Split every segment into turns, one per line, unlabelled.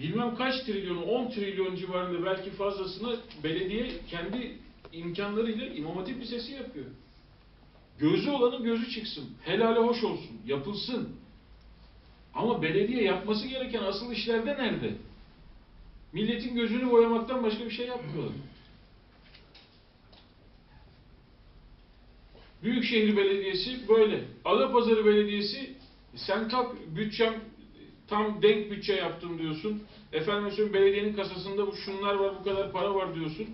bilmem kaç trilyonu, 10 trilyon civarında belki fazlasını belediye kendi imkanlarıyla İmam Hatip Lisesi yapıyor. Gözü olanın gözü çıksın. Helale hoş olsun. Yapılsın. Ama belediye yapması gereken asıl işlerde nerede? Milletin gözünü boyamaktan başka bir şey yapmıyorlar. Büyükşehir Belediyesi böyle. Adapazarı Belediyesi sen kalk bütçem tam denk bütçe yaptım diyorsun. Efendim belediyenin kasasında bu şunlar var bu kadar para var diyorsun.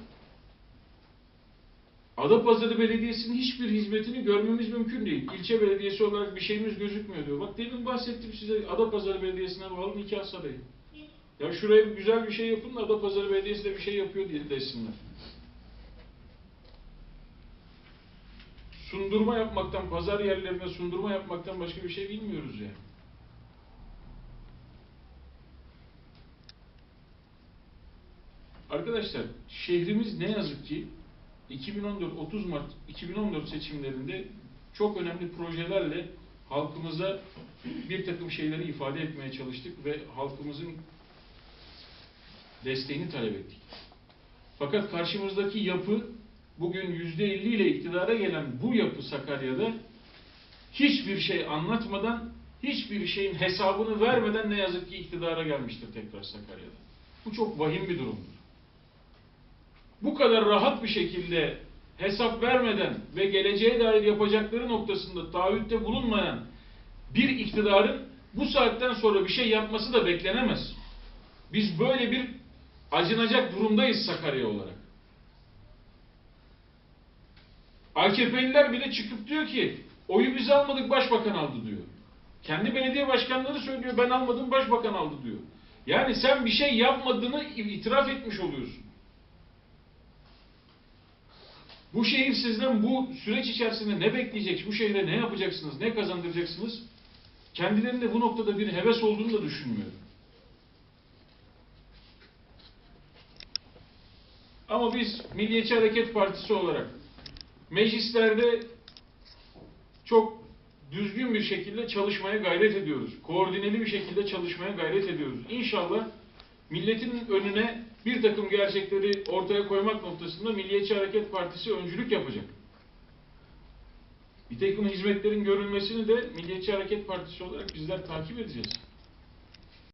Adapazarı Belediyesi'nin hiçbir hizmetini görmemiz mümkün değil. İlçe belediyesi olarak bir şeyimiz gözükmüyor diyor. Bak demin bahsettim size Adapazarı Belediyesi'ne bağlı nikah sarayı. Ya şuraya güzel bir şey yapın da Adapazarı Belediyesi de bir şey yapıyor diye desinler. Sundurma yapmaktan, pazar yerlerine sundurma yapmaktan başka bir şey bilmiyoruz yani. Arkadaşlar şehrimiz ne yazık ki 2014 30 Mart 2014 seçimlerinde çok önemli projelerle halkımıza bir takım şeyleri ifade etmeye çalıştık ve halkımızın desteğini talep ettik. Fakat karşımızdaki yapı bugün yüzde 50 ile iktidara gelen bu yapı Sakarya'da hiçbir şey anlatmadan, hiçbir şeyin hesabını vermeden ne yazık ki iktidara gelmiştir tekrar Sakarya'da. Bu çok vahim bir durumdur. Bu kadar rahat bir şekilde hesap vermeden ve geleceğe dair yapacakları noktasında taahhütte bulunmayan bir iktidarın bu saatten sonra bir şey yapması da beklenemez. Biz böyle bir acınacak durumdayız Sakarya olarak. AKP'liler bile çıkıp diyor ki oyu biz almadık başbakan aldı diyor. Kendi belediye başkanları söylüyor ben almadım başbakan aldı diyor. Yani sen bir şey yapmadığını itiraf etmiş oluyorsun. Bu şehir sizden bu süreç içerisinde ne bekleyecek, bu şehre ne yapacaksınız, ne kazandıracaksınız? Kendilerinde bu noktada bir heves olduğunu da düşünmüyorum. Ama biz Milliyetçi Hareket Partisi olarak meclislerde çok düzgün bir şekilde çalışmaya gayret ediyoruz. Koordineli bir şekilde çalışmaya gayret ediyoruz. İnşallah milletin önüne bir takım gerçekleri ortaya koymak noktasında Milliyetçi Hareket Partisi öncülük yapacak. Bir takım hizmetlerin görülmesini de Milliyetçi Hareket Partisi olarak bizler takip edeceğiz.